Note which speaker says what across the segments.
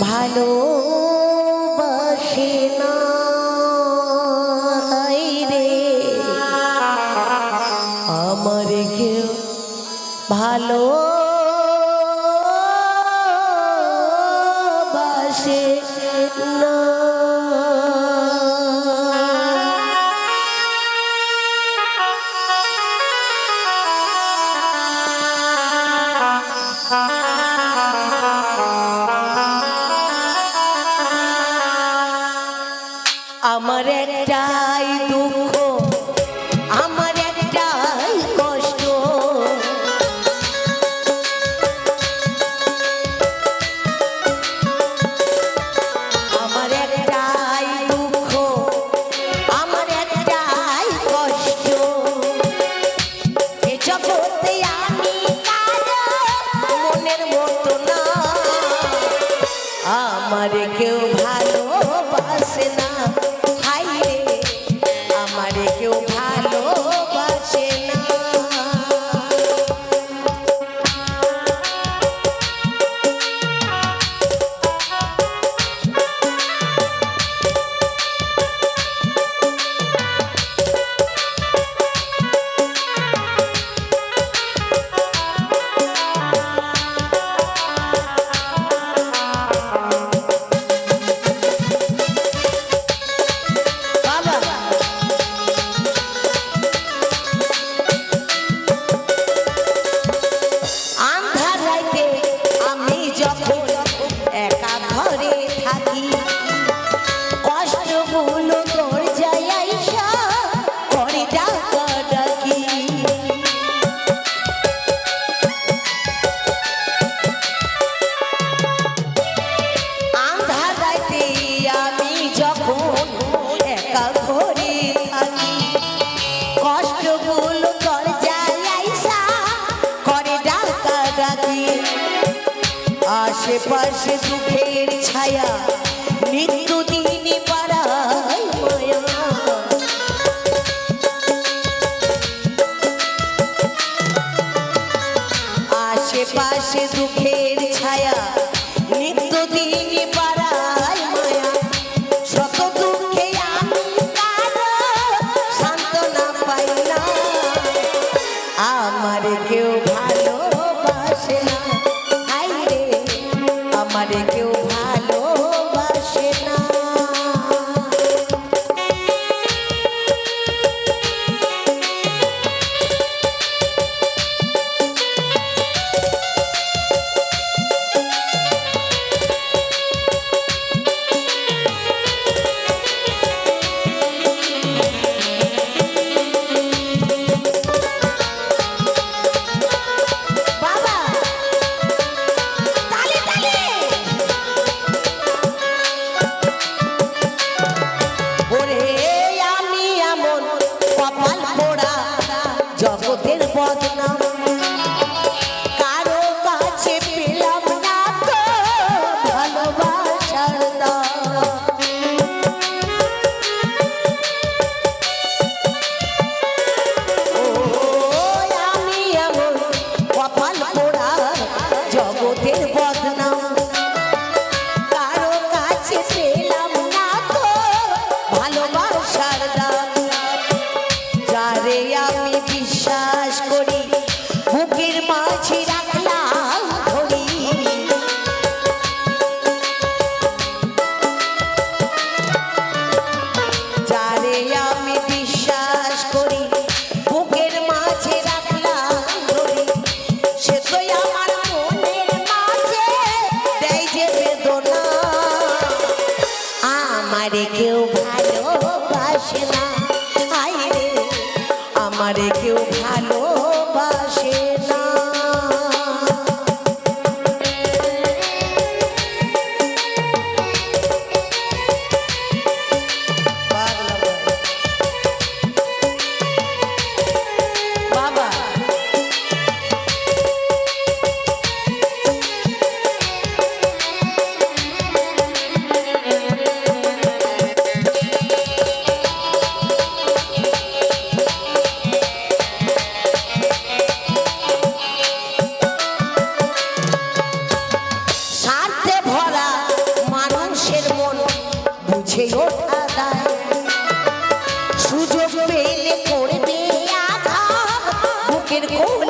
Speaker 1: ভালো না রে। আমার কেউ ভালো বাসে না। they kill ঘরে থাকি। কষ্টগুলো কর জ্বালাইসা করে ডাকা ডাকি। আশেপাশে সুখের ছায়া নিত্য i did you উঠছে ওঠা দায় সুযোগ পেলে করবে আঘাত। বুকের কোল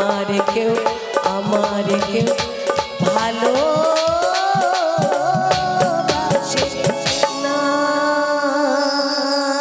Speaker 1: আমার কেউ আমার কেউ।